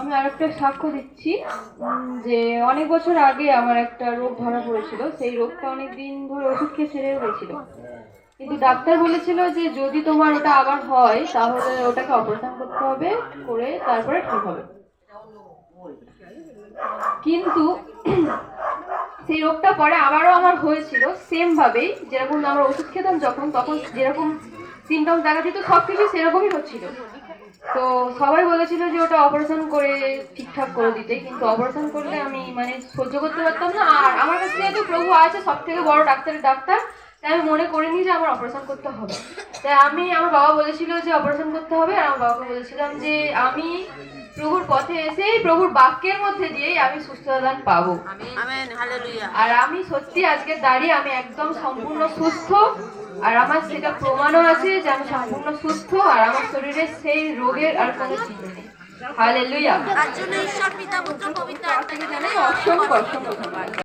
আমি আরেকটা সাক্ষ্য দিচ্ছি যে অনেক বছর আগে আমার একটা রোগ ধরা পড়েছিল, সেই রোগটা অনেক দিন ধরে ওষুধ খেয়ে সেরে গেছিল। কিন্তু ডাক্তার বলেছিল যে যদি তোমার ওটা আবার হয়, তাহলে ওটাকে অপারেশন করতে হবে, করে তারপরে ঠিক হবে। কিন্তু সেই রোগটা পরে আবারও আমার হয়েছিল সেম ভাবেই, যেরকম আমরা ওষুধ খেতাম যখন, তখন যেরকম সিমটম দেখা দিত সব কিছু সেরকমই হচ্ছিল। তো সবাই বলেছিল যে ওটা অপারেশন করে ঠিকঠাক করে দিতে, কিন্তু অপারেশন করলে আমি মানে সহ্য করতে পারতাম না। আর আমার কাছে যেহেতু প্রভু আছে সব থেকে বড় ডাক্তারের ডাক্তার তাই আমি মনে করিনি যে আমার অপারেশন করতে হবে। তাই আমি আমার বাবা বলেছিল যে অপারেশন করতে হবে আর আমার বাবাকে বলেছিলাম যে আমি প্রভুর পথে এসেই প্রভুর বাক্যের মধ্যে দিয়েই আমি সুস্থতা পাবো। আর আমি সত্যি আজকে দাঁড়িয়ে আমি একদম সম্পূর্ণ সুস্থ আর আমার সেটা প্রমাণও আছে যে আমি সম্পূর্ণ সুস্থ আর আমার শরীরে সেই রোগের আর কোনো চিহ্ন নেই। হালেলুয়া। তার জন্য ঈশ্বর পিতা পুত্র পবিত্র আত্মাকে জানাই অসংখ্য অসংখ্য ধন্যবাদ।